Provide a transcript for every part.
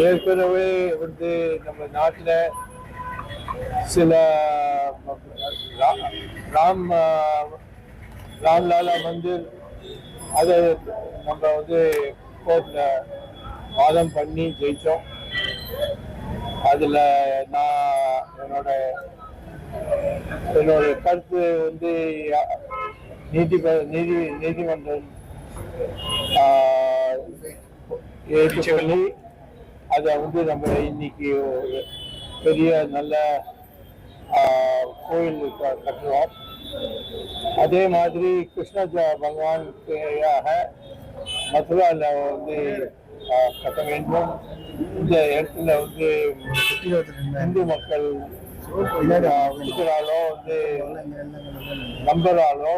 ஏற்கனவே வந்து நம்ம நாட்டில் சில ராம் ராம்லாலா மந்திர் அதை நம்ம வந்து கோர்ட்டில் வாதம் பண்ணி ஜெயித்தோம் அதில் நான் என்னோட என்னோட கருத்து வந்து நீதி நீதி நீதிமன்றம் ஆஹ், ஏற்றுக்கொள்ளி அதை வந்து நம்ம இன்னைக்கு ஒரு பெரிய நல்ல கோயில் க- கட்டுறோம் அதே மாதிரி கிருஷ்ண ஜ- பகவானுக்காக மதுராவில் வந்து கட்ட வேண்டும். இந்த இடத்துல வந்து இந்து மக்கள் ஆஹ், வந்து நம்பராலோ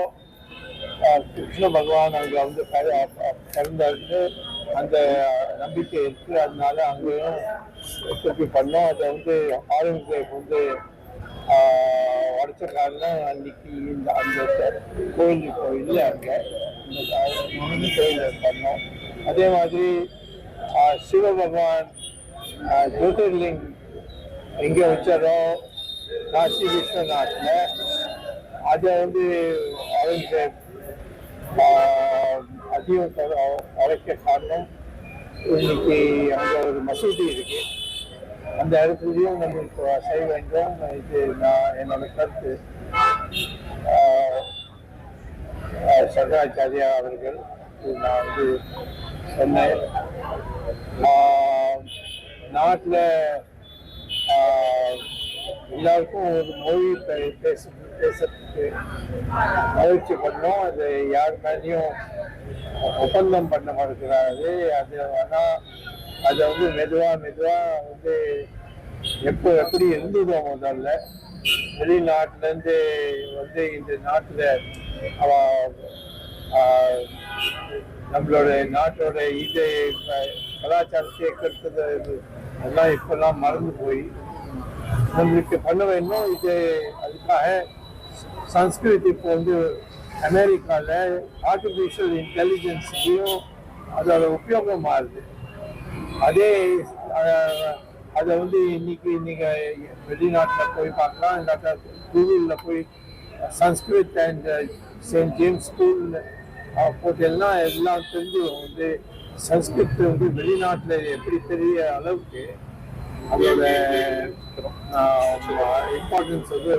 கிருஷ்ண பகவான் அங்கே வந்து பிற- அந்த நம்பிக்கை இருக்கு. அதனால அங்கேயும் உற்பத்தி பண்ணோம். அதை வந்து ஆளுநர் வந்து ஆஹ், காரணம் அன்னைக்கு இந்த அந்த கோயில் இப்போ இல்லை அங்க. இந்த கோயில் பண்ணோம். அதே மாதிரி சிவபகவான் சிவ பகவான் ஜோதிர்லிங் எங்கே வச்சாரோ காசி விஸ்வநாத்ல. அதை வந்து அவுரங்கசீப் ஆஹ், அழைக்க காரணம் இன்னைக்கு அங்க ஒரு மசூதி இருக்கு. அந்த இடத்துலயும் நம்ம இப்போ செய்ய வேண்டும். இது நான் என்னோட கருத்து. சங்கராச்சாரியா அவர்கள் நான் வந்து சொன்னேன். நாட்டில் நாட்டுல எல்லாருக்கும் ஒரு மொழி பேச பேசுறதுக்கு முயற்சி பண்ணோம். அது யார் மேலேயும் ஒப்பந்தம் பண்ண மறுக்கிறாரு அது ஆனால் அதை வந்து மெதுவாக மெதுவாக வந்து எப்போ எப்படி இருந்ததோ முதல்ல. வெளிநாட்டிலேருந்து வந்து இந்த நாட்டில் அவ நம்மளோட நாட்டோட இதை கலாச்சாரத்தை கெடுத்தது எல்லாம் இப்பெல்லாம் மறந்து போய் நம்மளுக்கு பண்ண வேண்டும் இது அதுக்காக சன்ஸ்கிருத் இப்போ வந்து அமெரிக்காவில் ஆர்டிஃபிஷியல் இன்டெலிஜென்ஸ்லையும் அதோட உபயோகம் மாறுது. அதே அதை வந்து இன்னைக்கு நீங்கள் வெளிநாட்டில் போய் பார்க்கலாம். இல்லாட்டா கூகுளில் போய் Sanskrit and Saint James school போட்டேன்னா எல்லாம் தெரிஞ்சு வந்து சன்ஸ்கிருத் வந்து வெளிநாட்டில் எப்படி தெரிய அளவுக்கு அதோட இம்பார்ட்டன்ஸ் வந்து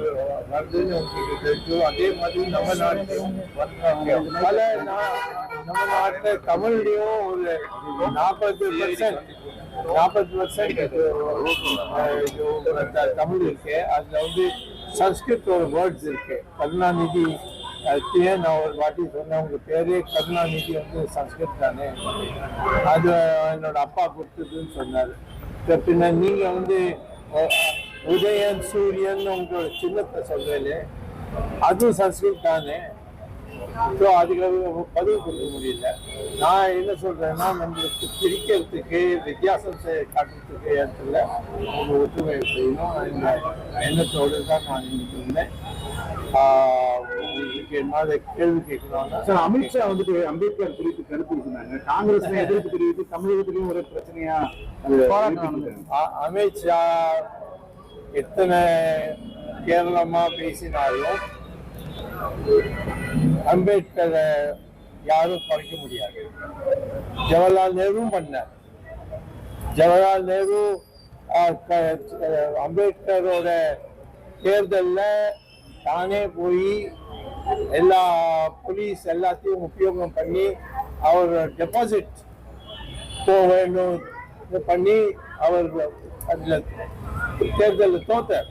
வருதுன்னு உங்களுக்கு தெரியும் அதே மாதிரி நம்ம நாட்டிலும் பல நம்ம நாட்டில் தமிழ்லையும் ஒரு நாற்பது பர்சன்ட் நாற்பது பர்சன்ட் தமிழ் இருக்கு. அதுல வந்து சன்ஸ்கிருத் ஒரு வேர்ட்ஸ் இருக்கு. கருணாநிதி அதுக்கே நான் ஒரு வாட்டி சொன்னேன் உங்க பேரே கருணாநிதி வந்து சன்ஸ்கிருத் தானே. அது என்னோட அப்பா கொடுத்ததுன்னு சொன்னாரு. பின்ன நீங்க வந்து உதயன் சூரியன் உங்களோட சின்னத்தை சொல்றீங்களே அதுவும் சன்ஸ்கிருத் தானே? ஸோ அதுக்கு பதிவு கொடுக்க முடியல. நான் என்ன சொல்றேன்னா நம்மளுக்கு பிரிக்கிறதுக்கு வித்தியாசத்தை காட்டுறதுக்கு இடத்துல ஒரு ஒற்றுமை செய்யணும். எண்ணத்தோடு தான் நான் இருந்தேன். கேள்வி கேட்கணும்னா சார் அமித்ஷா வந்துட்டு அம்பேத்கர் குறித்து கருத்து சொன்னாங்க. காங்கிரஸ் எதிர்ப்பு தெரிவித்து தமிழகத்திலையும் ஒரு பிரச்சனையா அமித்ஷா எத்தனை கேரளமா பேசினாலும் அம்பேத்கரை யாரும் குறைக்க முடியாது. ஜவஹர்லால் நேருவும் பண்ணார். ஜவஹர்லால் நேரு அம்பேத்கரோட தேர்தல்ல தானே போய் எல்லா போலீஸ் எல்லாத்தையும் உபயோகம் பண்ணி அவர் டெபாசிட் போக வேண்டும் இது பண்ணி அவர் அதில் தேர்தலில் தோத்தார்.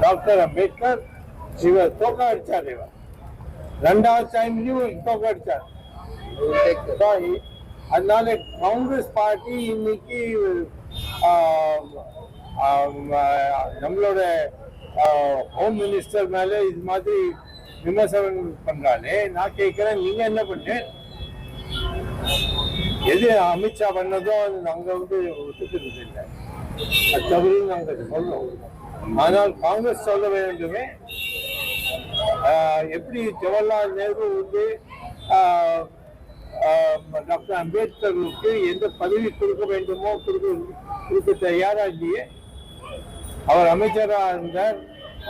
டாக்டர் அம்பேத்கர் இவர் தோக்க அடித்தார் இவர். ரெண்டாவது டைம்லையும் தோக்க அடித்தார் அதனால காங்கிரஸ் பார்ட்டி இன்னைக்கு நம்மளோட ஹோம் மினிஸ்டர் மேல இது மாதிரி விமர்சனம் பண்றாலே நான் கேட்கிறேன் நீங்க என்ன பண்ணு எது அமித்ஷா பண்ணதோ அது நாங்க வந்து ஒத்துக்கிறது இல்லை அது தவறு நாங்க சொல்றோம் ஆனால் காங்கிரஸ் சொல்ல வேண்டுமே ஆஹ், எப்படி ஜவஹர்லால் நேரு வந்து ஆஹ், டாக்டர் அம்பேத்கருக்கு எந்த பதவி கொடுக்க வேண்டுமோ கொடுக்க கொடுக்க தயாரா இல்லையே அவர் அமைச்சராக இருந்தார்.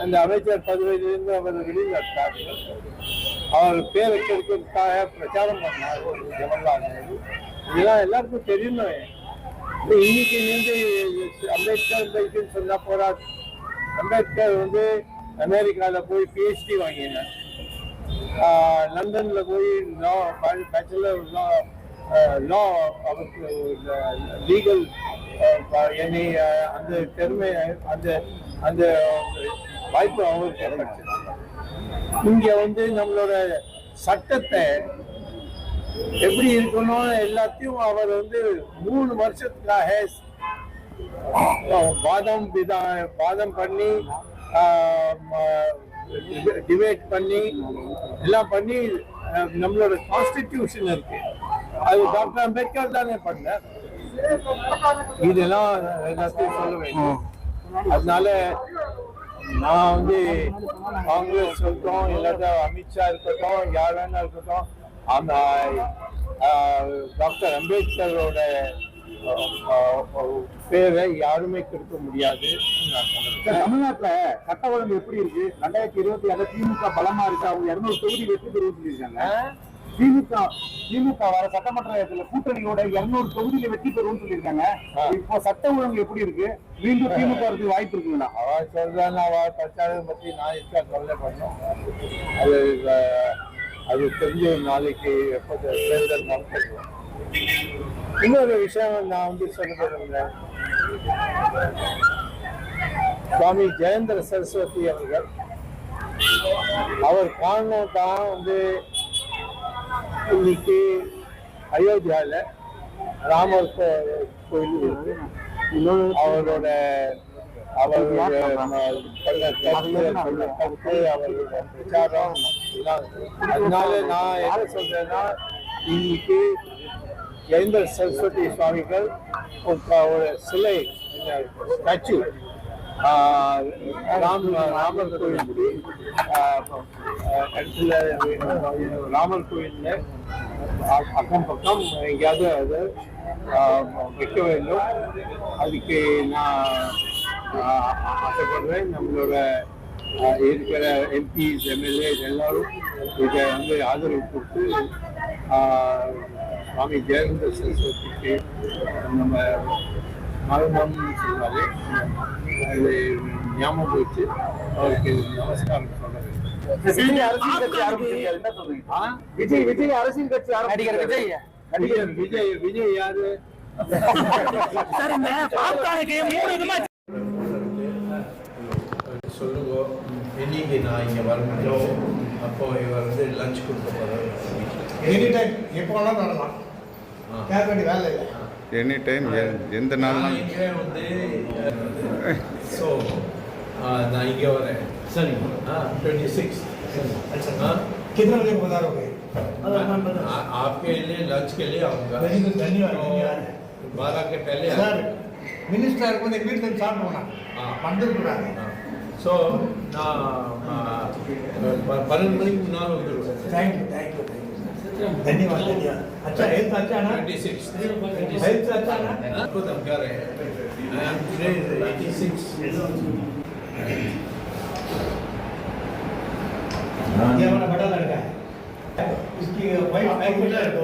அந்த அமைச்சர் பதவியிலிருந்து அவர் வெளிநடத்தார் அவர் பேரை கெடுக்கிறதுக்காக பிரச்சாரம் பண்ணார் ஜவஹர்லால் நேரு. இதெல்லாம் எல்லாருக்கும் தெரியணும் இன்னைக்கு வந்து அம்பேத்கர் பைக்குன்னு சொன்னா போறாது அம்பேத்கர் வந்து அமெரிக்கால போய் பிஹெச்டி வாங்கினார். லண்டனில் லண்டன்ல போய் லா பேச்சுலர் லா லா அவருக்கு லீகல் என்னை அந்த தெருவை அந்த அந்த வாய்ப்பு அவருக்கு கிடைச்சது இங்க வந்து நம்மளோட சட்டத்தை எப்படி இருக்கணும் எல்லாத்தையும் அவர் வந்து மூணு வருஷத்துக்காக வாதம் விதா வாதம் பண்ணி டிபேட் பண்ணி எல்லாம் பண்ணி நம்மளோட கான்ஸ்டிடியூஷன் இருக்கு. அது டாக்டர் அம்பேத்கர் தானே பண்ண இதெல்லாம் எல்லாத்தையும் சொல்ல வேண்டும். அதனால நான் வந்து காங்கிரஸ் இருக்கட்டும் இல்லாட்ட அமித்ஷா இருக்கட்டும் யார் வேணா இருக்கட்டும் அந்த டாக்டர் அம்பேத்கரோட பேரை யாருமே கெடுக்க முடியாது தமிழ்நாட்டுல சட்ட ஒழுங்கு எப்படி இருக்கு? ரெண்டாயிரத்தி இருபத்தி ஆறு திமுக பலமா இருக்கு. அவங்க இருநூறு தொகுதி வெற்றி ஆஹ்? திமுக திமுக வர சட்டமன்ற கூட்டணியோட இருநூறு தொகுதியில வெற்றி பெறும் சொல்லியிருக்காங்க. இப்போ சட்ட ஒழுங்கு எப்படி இருக்கு? மீண்டும் திமுக வாய்ப்பு இருக்குங்களா? அவ சொல்றான் அவ பிரச்சாரம் பத்தி நான் இருக்கா கவலை பண்ணோம் அது அது தெரிஞ்ச நாளைக்கு எப்போ தேர்தல் நடத்துவோம் இன்னொரு விஷயம் நான் வந்து சொல்ல விரும்புகிறேன் சுவாமி ஜெயேந்திர சரஸ்வதி அவர்கள் அவர் காரணம் தான் வந்து இன்னைக்கு அயோத்தியால ராமர் கோ- கோயில் இருக்கு. அவரோட அவரோட ம- பண்ண கருத்து, பண்ண கருத்து, பிரச்சாரம் அதனால நான் என்ன சொல்றேன்னா இன்னைக்கு ஜெயேந்திர சரஸ்வதி சுவாமிகள் ஒரு சிலை ஸ்டாச்சு ராம ராமர் கோயில் இடத்துல ராமர் கோயிலில் அக்கம் பக்கம் எங்கேயாவது அது வைக்க வேண்டும். அதுக்கு நான் ஆசைப்படுறேன். நம்மளோட இருக்கிற எம்பிஸ் எம்எல்ஏஸ் எல்லாரும் இதை வந்து ஆதரவு கொடுத்து சுவாமி ஜெயேந்திர சரஸ்வதிக்கு நம்ம மரணம் சொல்வாரு அது ஞாபகம் வச்சு அவருக்கு நமஸ்காரம் சொல்ல வேண்டும். விஜய் அரசியல் கட்சி ஆரம்பிச்சிருக்காரு என்ன சொல்றீங்க? ஆ? விஜய் விஜய் அரசியல் கட்சி நடிகர் விஜய். விஜய். விஜய். விஜய் யாரு? சொல்லுங்க. இன்னைக்கு நான் இங்கே வர முடியும் அப்போ இவர் வந்து லஞ்ச் கொடுக்க போகிறார் எனி டைம் எப்போ வேணாலும் நடலாம் கேட்க வேண்டிய வேலை இல்லை. எனி டைம் எந்த நாள் நான் இங்கே வந்து ஸோ நான் இங்கே வரேன். சரி ट्वेंटी सिक्स अच्छा। कितने बजे बाज़ार हो गए आपके लिए लंच के लिए आऊँगा। धन्यवाद तो बारह के पहले सर మినిస్టర్ కొన్ని ఎగ్రీడ్ తెలుసు సార్ మందులు కూడా సో నా పని ఉన్నాను థ్యాంక్ యూ థ్యాంక్ యూ धन्यवाद धन्यवाद। अच्छा हेल्थ अच्छा ना? हेल्थ अच्छा ना? हाँ, खुद हम कर रहे हैं। आई एम टुडे 86 ఏమన్నా పడాలి అడగ इसकी वाइफ फाइव मिलर दो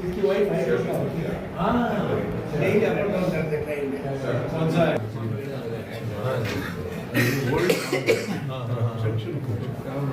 इसकी वाइफ फाइव मिलर हाँ नहीं क्या कौन सा है ओल्ड हाँ हाँ सेक्शन को कावड़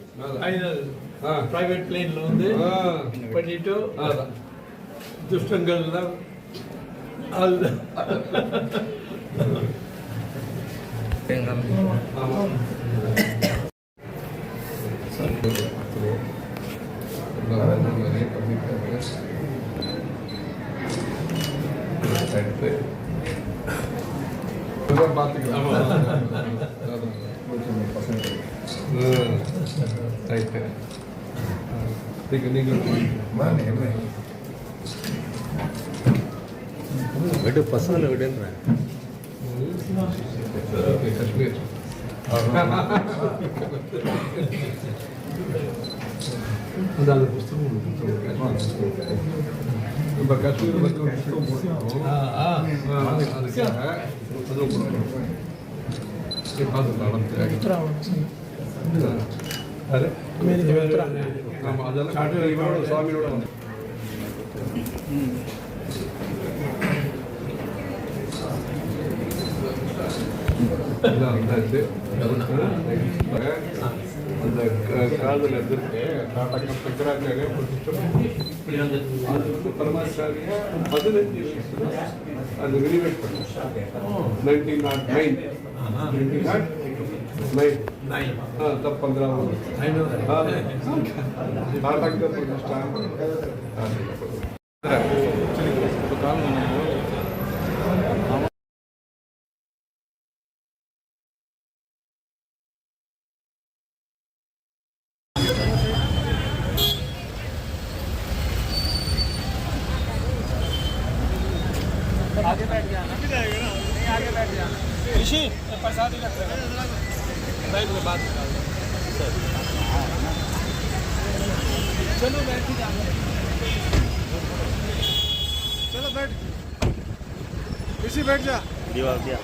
ஃபைனல் ப்ரைவேட் பிளேனில் வந்து பண்ணிட்டு துஷ்டங்கள்லாம் அது பார்த்துக்கலாம் பசங்க பசங்களை விடுன்றேன் ஓகே காஷ்மீர் அந்த அந்த புஸ்தகம் இப்போ காஷ்மீர் பற்றி ஒரு போட்டுருக்கோம் அதுக்காக அதுவும் பார்த்துக்கலாம் அது ஆமாம் அதெல்லாம் இவரோட சுவாமியோட வந்து இதான் வந்தாச்சு. அந்த க- காதல் எதிர்க்கு நாடகம் சங்கராச்சாரிய பிரதிஷ்டம் அது வந்து பரமாச்சாரிய பதினஞ்சு வருஷத்துல அது ரினிவேட் பண்ணோம் nineteen naught nine nineteen naught नहीं। नहीं। हाँ तब पंद्रह हाँ। भारत का प्रतिष्ठा आगे बैठ जाना। आगे बैठ जाना। ऋषि प्रसाद ही रख में बात चलो बैठ चलो बैठ। इसी बैठ जा। दीवार दिया।